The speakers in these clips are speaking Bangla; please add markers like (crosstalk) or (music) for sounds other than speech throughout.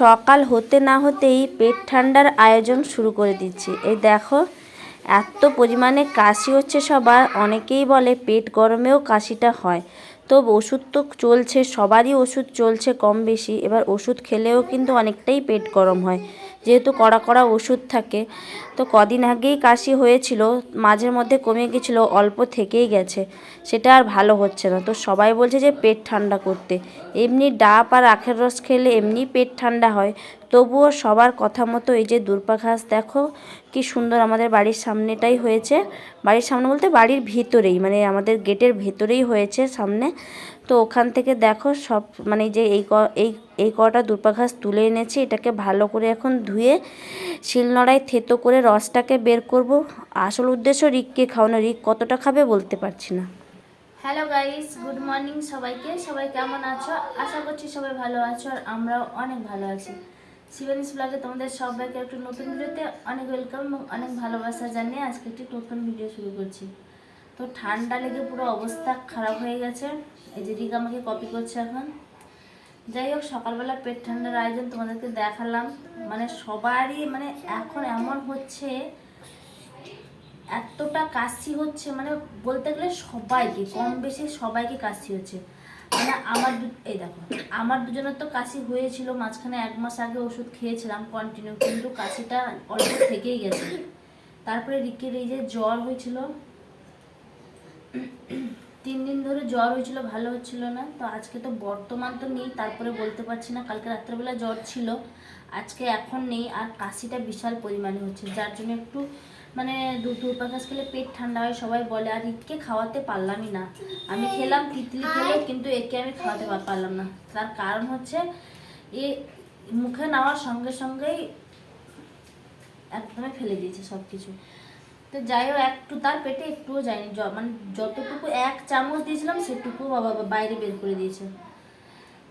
সকাল হতে না হতেই পেট ঠান্ডার আয়োজন শুরু করে দিচ্ছি। এই দেখো, এত পরিমাণে কাশি হচ্ছে সবার। অনেকেই বলে পেট গরমেও কাশিটা হয়। তো ওষুধ তো চলছে, সবারই ওষুধ চলছে কম বেশি। এবার ওষুধ খেলেও কিন্তু অনেকটাই পেট গরম হয়। যেহেতু কড়া কড়া ওষুধ থাকে, তো কদিন আগেই কাশি হয়েছিল মাঝের মধ্যে কমে গেছিল, অল্প থেকেই গেছে। সেটা আর ভালো হচ্ছে না। তো সবাই বলছে যে পেট ঠান্ডা করতে। এমনি ডাব আর আখের রস খেলে এমনি পেট ঠান্ডা হয়। তবুও সবার কথা মতো এই যে দূর্বা ঘাস দেখো কি সুন্দর আমাদের বাড়ির সামনেটাই হয়েছে। বাড়ির সামনে বলতে বাড়ির ভিতরেই মানে আমাদের গেটের ভেতরেই হয়েছে সামনে। তো ওখান থেকে দেখো সব মানে যে এই ক, এই এই কটা দূর্বা ঘাস তুলে এনেছি, এটাকে ভালো করে এখন ধুয়ে শিলনোড়ায় থেতো করে রসটাকে বের করব। আসল উদ্দেশ্য রিককে খাওয়ানো। রিক কতটা খাবে বলতে পারছি না। হ্যালো গাইস গুড মর্নিং সবাইকে। সবাই কেমন আছো? আশা করছি সবাই ভালো আছো আর আমরাও অনেক ভালো আছি। শিবানিস ব্লগে তোমাদের সবাইকে একটু নতুন ভিডিওতে অনেক ওয়েলকাম এবং অনেক ভালোবাসা জানিয়ে আজকে একটি নতুন ভিডিও শুরু করছি। তো ঠান্ডা লেগে পুরো অবস্থা খারাপ হয়ে গেছে। এই যে রিক আমাকে কপি করছে এখন। যাই হোক, সকালবেলা পেট ঠান্ডার আয়োজন তোমাদেরকে দেখালাম। মানে সবারই মানে এখন এমন হচ্ছে, এতটা কাশি হচ্ছে মানে বলতে গেলে সবাইকে, কম বেশি সবাইকে কাশি হচ্ছে। মানে আমার এই দেখো, আমার দুজনের তো কাশি হয়েছিল, মাঝখানে এক মাস আগে ওষুধ খেয়েছিলাম কন্টিনিউ কিন্তু কাশিটা অল্প থেকেই গেছে। তারপরে রিকের এই যে জ্বর হয়েছিল তিন দিন ধরে জ্বর হয়েছিল, ভালো হচ্ছিল না। তো আজকে তো বর্তমান তো নেই, তারপরে বলতে পারছি না। কালকে রাত্রেবেলা জ্বর ছিল, আজকে এখন নেই। আর কাশিটা বিশাল পরিমাণে হচ্ছে, যার জন্য একটু মানে দুধ পাকাশ খেলে পেট ঠান্ডা হয়, সবাই বলে। আর ঈদকে খাওয়াতে পারলামই না। আমি খেলাম, তিতলি খেলে, কিন্তু একে আমি খাওয়াতে পারলাম না। তার কারণ হচ্ছে, এ মুখে নেওয়ার সঙ্গে সঙ্গেই একদমই ফেলে দিয়েছে সব কিছু তো যাই হোক, একটু তার পেটে একটুও যায়নি। মানে যতটুকু এক চামচ দিয়েছিলাম, সেটুকু বাবা বাইরে বের করে দিয়েছে।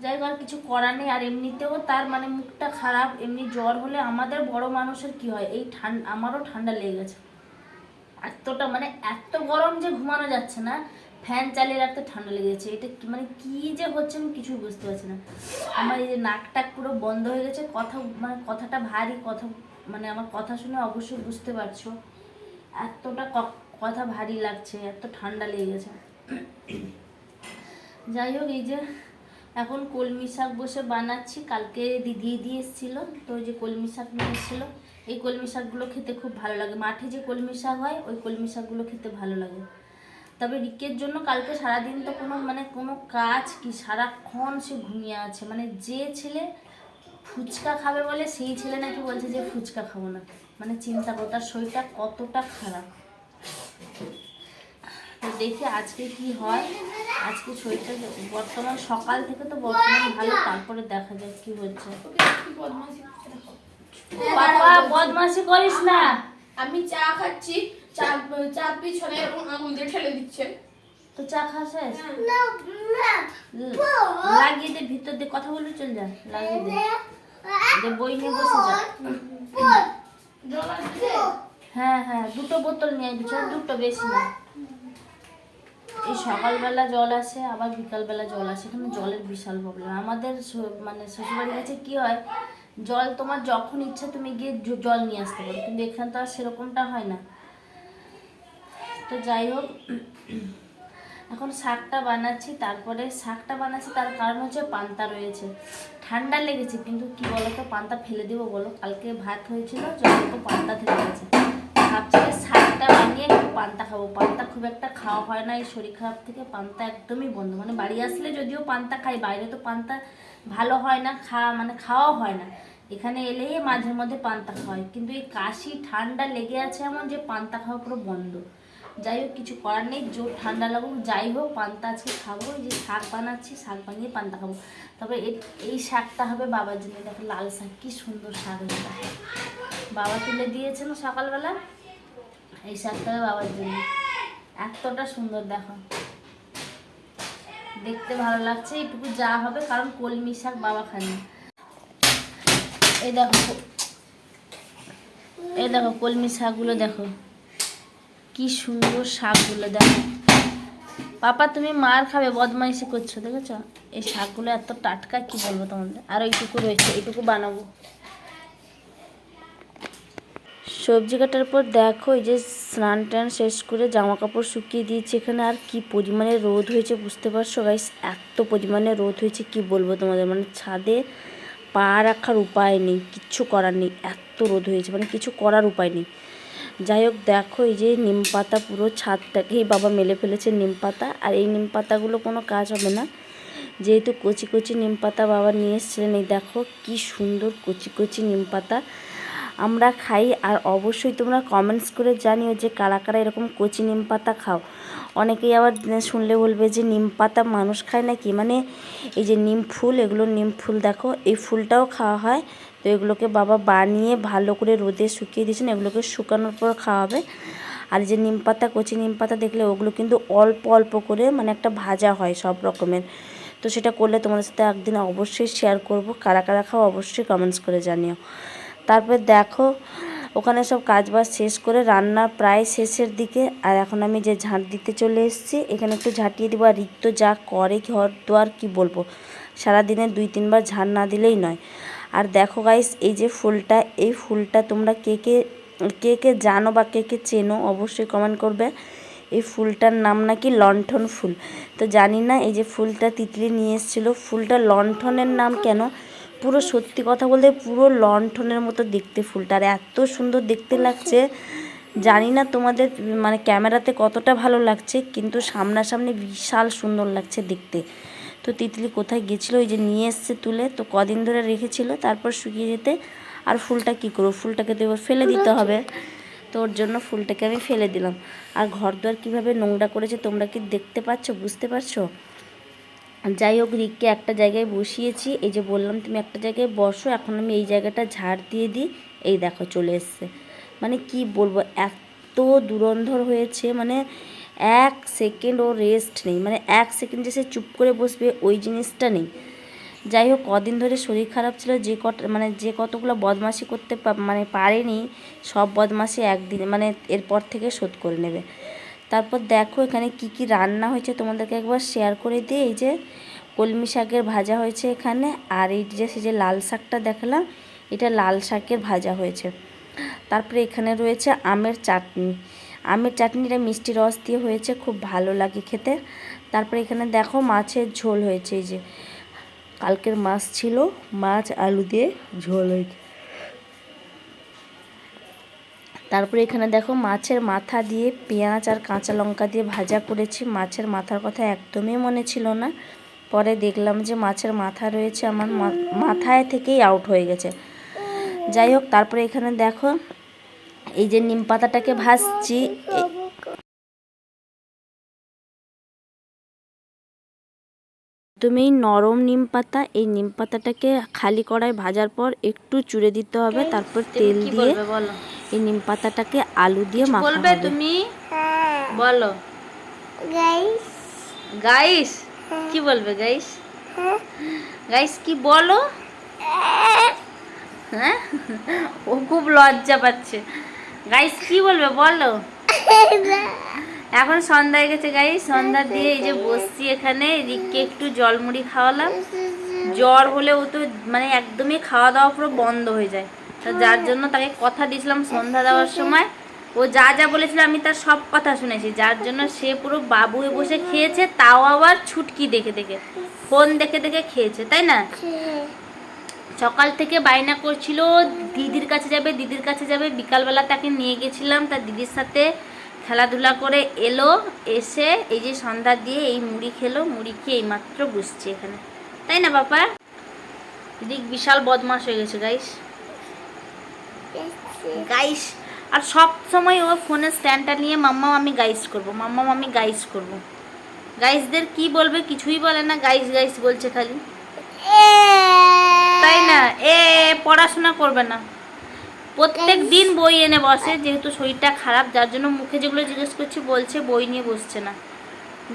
যাই হোক, আর কিছু করার নেই। আর এমনিতেও তার মানে মুখটা খারাপ, এমনি জ্বর হলে আমাদের বড় মানুষের কি হয়? এই ঠান্ডা আমারও ঠান্ডা লেগে গেছে। এতটা মানে এত গরম যে ঘুমানো যাচ্ছে না, ফ্যান চালিয়ে রাখতে ঠান্ডা লেগে গেছে। এটা মানে কি যে হচ্ছে আমি কিছুই বুঝতে পারছি না। আমার এই যে নাক টাক পুরো বন্ধ হয়ে গেছে। কথা মানে কথাটা ভারী, কথা মানে আমার কথা শুনে অবশ্যই বুঝতে পারছ। এতটা কথা ভারী লাগছে, এত ঠান্ডা লেগে গেছে। যাই হোক, এই যে এখন কলমি শাক বসে বানাচ্ছি, কালকে দিদি দিয়ে এসেছিল, তো ওই যে কলমি শাক নিয়ে এসেছিল। এই কলমি শাকগুলো খেতে খুব ভালো লাগে। মাঠে যে কলমি শাক হয়, ওই কলমি শাকগুলো খেতে ভালো লাগে। তবে রিকের জন্য কালকে সারাদিন তো কোনো মানে কোনো কাজ কি? সারাক্ষণ সে ঘুমিয়ে আছে। মানে যে ছেলে ফুচকা খাবে বলে, সেই ছেলে নাকি বলছে যে ফুচকা খাব না। মানে চিন্তা করো তার শরীরটা কতটা খারাপ। তো দেখি আজকে কি হয়। আজকে শরীরটা বর্তমান সকাল থেকে তো বর্তমান ভালো তারপরে দেখা যাক কি হচ্ছে। বাবা বদমাসি করিস না। আমি চা খাচ্ছি চা চা পিছনে আঙুল দিয়ে ঠেলে দিচ্ছে। তো চা খাস লাগিয়ে দে ভিতর দিয়ে কথা বলবি চল যা লাগিয়ে দে। বই নিয়ে বসে যা। হ্যাঁ হ্যাঁ দুটো বোতল নিয়ে আসবি দুটো বেশি না। এই সকালবেলা জল আসে, আবার বিকালবেলা জল আসে এখানে জলের বিশাল প্রবলেম আমাদের মানে শ্বশুরবাড়ির কাছে কি হয়, জল তোমার যখন ইচ্ছা তুমি গিয়ে জল নিয়ে আসতে পারো, কিন্তু এখানে তো আর সেরকমটা হয় না। তো যাই হোক এখন শাকটা বানাচ্ছি, তারপরে শাকটা বানাচ্ছি, তার কারণ হচ্ছে পান্তা রয়েছে। ঠান্ডা লেগেছে, কিন্তু কি বলো তো পান্তা ফেলে দেবো বলো? কালকে ভাত হয়েছিল যখন তো পান্তা থেকে গেছে। ভাবছি যে শাকটা বানিয়ে একটু পান্তা খাব। পান্তা খুব একটা খাওয়া হয় না, এই শরীর খারাপ থেকে পান্তা একদমই বন্ধ। মানে বাড়ি আসলে যদিও পান্তা খাই, বাইরে তো পান্তা ভালো হয় না, খাওয়া মানে খাওয়া হয় না। এখানে এলেই মাঝে মধ্যে পান্তা খাওয়া হয় কিন্তু এই কাশি, ঠান্ডা লেগে আছে এমন যে পান্তা খাওয়া পুরো বন্ধ। যাই হোক, কিছু করার নেই, জোর ঠান্ডা লাগুক, যাই হোক, পান্তা আজকে খাব যে শাক বানাচ্ছি, শাক বানিয়ে পান্তা খাব। তবে এই শাকটা হবে বাবার জন্য দেখো লাল শাক, কি সুন্দর শাক বাবা তুলে দিয়েছে না সকালবেলা? এই শাকটা হবে বাবার জন্য। এতটা সুন্দর, দেখো। দেখতে ভালো লাগছে, এইটুকু যা হবে, কারণ কলমি শাক বাবা খানি এই দেখো এই দেখো কলমি শাকগুলো, দেখো। কি সুন্দর শাকগুলো, দেখো। পাপা, তুমি মার খাবে, বদমাইশি করছ, দেখেছ? এই শাকগুলো এত টাটকা, কি বলব তোমাদের? আর ওইটুকু রয়েছে এইটুকু বানাবো। সবজি কাটার পর দেখো, এই যে স্নান টান শেষ করে জামা কাপড় শুকিয়ে দিয়েছি এখানে। আর কি পরিমাণে রোদ হয়েছে, বুঝতে পারছ গাইস এত পরিমাণে রোদ হয়েছে, কি বলব তোমাদের? মানে ছাদে পা রাখার উপায় নেই কিচ্ছু করার নেই, এত রোদ হয়েছে মানে কিছু করার উপায় নেই। যাই হোক, দেখো এই যে নিম পাতা পুরো ছাদটাকেই বাবা মেলে ফেলেছে নিম পাতা, আর এই নিম পাতাগুলো কোনো কাজ হবে না। যেহেতু কচি কচি নিম পাতা বাবা নিয়ে এসেছিলেন, এই দেখো কি সুন্দর কচি কচি নিম পাতা। আমরা খাই, আর অবশ্যই তোমরা কমেন্টস করে জানিও যে কারা কারা এরকম কচি নিম পাতা খাও। অনেকেই আবার শুনলে বলবে যে নিম পাতা মানুষ খায় নাকি? মানে এই যে নিম ফুল, এগুলো নিম ফুল দেখো, এই ফুলটাও খাওয়া হয়। তো এগুলোকে বাবা বানিয়ে ভালো করে রোদে শুকিয়ে দিয়েছেন, এগুলোকে শুকানোর পর খাওয়া হবে আর যে নিম পাতা, কচি নিম পাতা দেখলে ওগুলো কিন্তু অল্প অল্প করে মানে একটা ভাজা হয় সব রকমের। তো সেটা করলে তোমাদের সাথে একদিন অবশ্যই শেয়ার করব। কারা কারা খাও অবশ্যই কমেন্টস করে জানিও। তারপর দেখো, ওখানে সব কাজবাজ শেষ করে রান্না প্রায় শেষের দিকে। আর এখন আমি যে ঝাঁট দিতে চলে এসেছি, এখানে একটু ঝাঁটিয়ে দেবো। আর রিক্ত যা করে ঘর দুয়ার কি বলব? সারাদিনে দুই, তিনবার ঝাঁট না দিলেই নয়। আর দেখো গাইস এই যে ফুলটা, এই ফুলটা তোমরা কে কে কে কে জানো বা কে কে চেনো অবশ্যই কমেন্ট করবে। এই ফুলটার নাম নাকি লণ্ঠন ফুল। তো জানি না, এই যে ফুলটা তিতলি নিয়ে এসেছিল, ফুলটা লণ্ঠনের নাম কেন? পুরো সত্যি কথা বলতে পুরো লণ্ঠনের মতো দেখতে ফুলটা, আর এত সুন্দর দেখতে লাগছে। জানি না তোমাদের মানে ক্যামেরাতে কতটা ভালো লাগছে, কিন্তু সামনাসামনি বিশাল সুন্দর লাগছে দেখতে। তো তিতলি কোথায় গেছিল ওই যে নিয়ে এসছে তুলে তো কদিন ধরে রেখেছিল তারপর শুকিয়ে যেতে আর ফুলটা কী করব? ফুলটাকে তো এবার ফেলে দিতে হবে। তো ওর জন্য ফুলটাকে আমি ফেলে দিলাম। আর ঘর দুয়ার কীভাবে নোংরা করেছে তোমরা কি দেখতে পাচ্ছ বুঝতে পারছ? যাই হোক রিককে একটা জায়গায় বসিয়েছি। এই যে বললাম তুমি একটা জায়গায় বসো এখন আমি এই জায়গাটা ঝাড় দিয়ে দিই। এই দেখো চলে এসছে। মানে কি বলব এত দুরন্ধর হয়েছে মানে এক সেকেন্ড ও রেস্ট নেই। মানে এক সেকেন্ড যে সে চুপ করে বসবে, ওই জিনিসটা নেই। যাই হোক, কদিন ধরে শরীর খারাপ ছিল, যে কট মানে যে কতগুলো বদমাশি করতে মানে পারেনি, সব বদমাশি একদিন মানে এরপর থেকে শোধ করে নেবে। তারপর দেখো এখানে কি কি রান্না হয়েছে, তোমাদেরকে একবার শেয়ার করে দিই। এই যে কলমি শাকের ভাজা হয়েছে এখানে, আর এই যে সে যে লাল শাকটা দেখালাম, এটা লাল শাকের ভাজা হয়েছে। তারপরে এখানে রয়েছে আমের চাটনি। আমের চাটনিটা মিষ্টি রস দিয়ে হয়েছে, খুব ভালো লাগে খেতে। তারপরে এখানে দেখো মাছের ঝোল হয়েছে, এই যে কালকের মাছ ছিল, মাছ, আলু দিয়ে ঝোল হয়েছে। তারপরে এখানে দেখো মাছের মাথা দিয়ে পেঁয়াজ আর কাঁচা লঙ্কা দিয়ে ভাজা করেছি, মাছের মাথার কথা একদমই মনে ছিল না। পরে দেখলাম যে মাছের মাথা রয়েছে, আমার মাথায় থেকেই আউট হয়ে গেছে। যাই হোক, তারপরে এখানে দেখো এই যে নিম পাতাটাকে ভাজছি তুমি নরম নিম পাতা এই নিম পাতাটাকে খালি কড়াই ভাজার পর একটু চুড়ে দিতে হবে তারপর তেল দিয়ে এই নিম পাতাটাকে আলু দিয়ে মাখা বলবে হবে। তুমি? বলো। গাইস। গাইস? কি বলবে গাইস? গাইস কি বলো? হ্যাঁ? (laughs) ও খুব লজ্জা পাচ্ছে। গাইস কি বলবে বলো? (laughs) এখন সন্ধ্যা হয়ে গেছে গাইস সন্ধ্যা দিয়ে এই যে বসছি এখানে রিককে একটু জলমুড়ি খাওয়ালাম। জ্বর হলে ও তো মানে একদমই খাওয়া দাওয়া পুরো বন্ধ হয়ে যায়। তো যার জন্য তাকে কথা দিয়েছিলাম সন্ধ্যা দেওয়ার সময়। ও যা যা বলেছিল আমি তার সব কথা শুনেছি। যার জন্য সে পুরো বাবু হয়ে বসে খেয়েছে তাও আবার ছুটকি দেখে দেখে। ফোন দেখে দেখে খেয়েছে তাই না? সকাল থেকে বায়না করছিল, দিদির কাছে যাবে, দিদির কাছে যাবে। বিকালবেলা তাকে নিয়ে গেছিলাম, তার দিদির সাথে খেলাধুলা করে এলো, এসে এই যে সন্ধ্যা দিয়ে এই মুড়ি খেলো, মুড়ি খেয়ে এইমাত্র বসছে এখানে। তাই না, বাবা? দিক বিশাল বদমাস হয়ে গেছে গাইস গাইস আর সব সময় ও ফোনের স্ট্যান্ডটা নিয়ে মাম্মা আমি গাইস করব, মাম্মা আমি গাইস করব। গাইসদের কি বলবে কিছুই বলে না গাইস গাইস বলছে খালি। তাই না? এ পড়াশোনা করবে না। প্রত্যেক দিন বই এনে বসে যেহেতু শরীরটা খারাপ যার জন্য মুখে যেগুলো জিজ্ঞেস করছি বলছে বই নিয়ে বসছে না।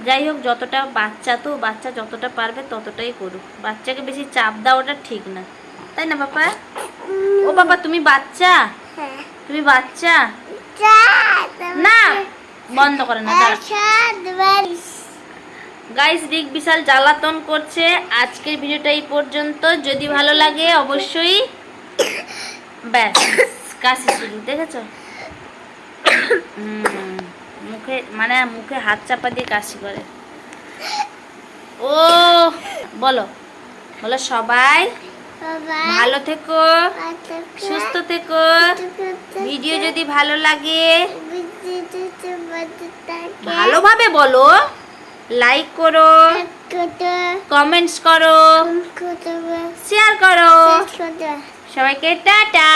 যাই হোক যতটা বাচ্চা তো বাচ্চা যতটা পারবে ততটাই করুক। বাচ্চাকে বেশি চাপ দেওয়াটা ঠিক না। তাই না বাবা? ও বাবা তুমি বাচ্চা? তুমি বাচ্চা? না বন্ধ করে না। গাইস রিক বিশাল জ্বালাতন করছে। আজকের ভিডিওটা এই পর্যন্ত। যদি ভালো লাগে অবশ্যই ব্যাস কাশি শুরু দেখেছ? মুখে মানে মুখে হাত চাপা দিয়ে কাশি করে। ও বলো বলো সবাই ভালো থেকো সুস্থ থেকো। ভিডিও যদি ভালো লাগে ভালোভাবে বলো। লাইক করো। কমেন্টস করো। শেয়ার করো। সবাইকে টাটা.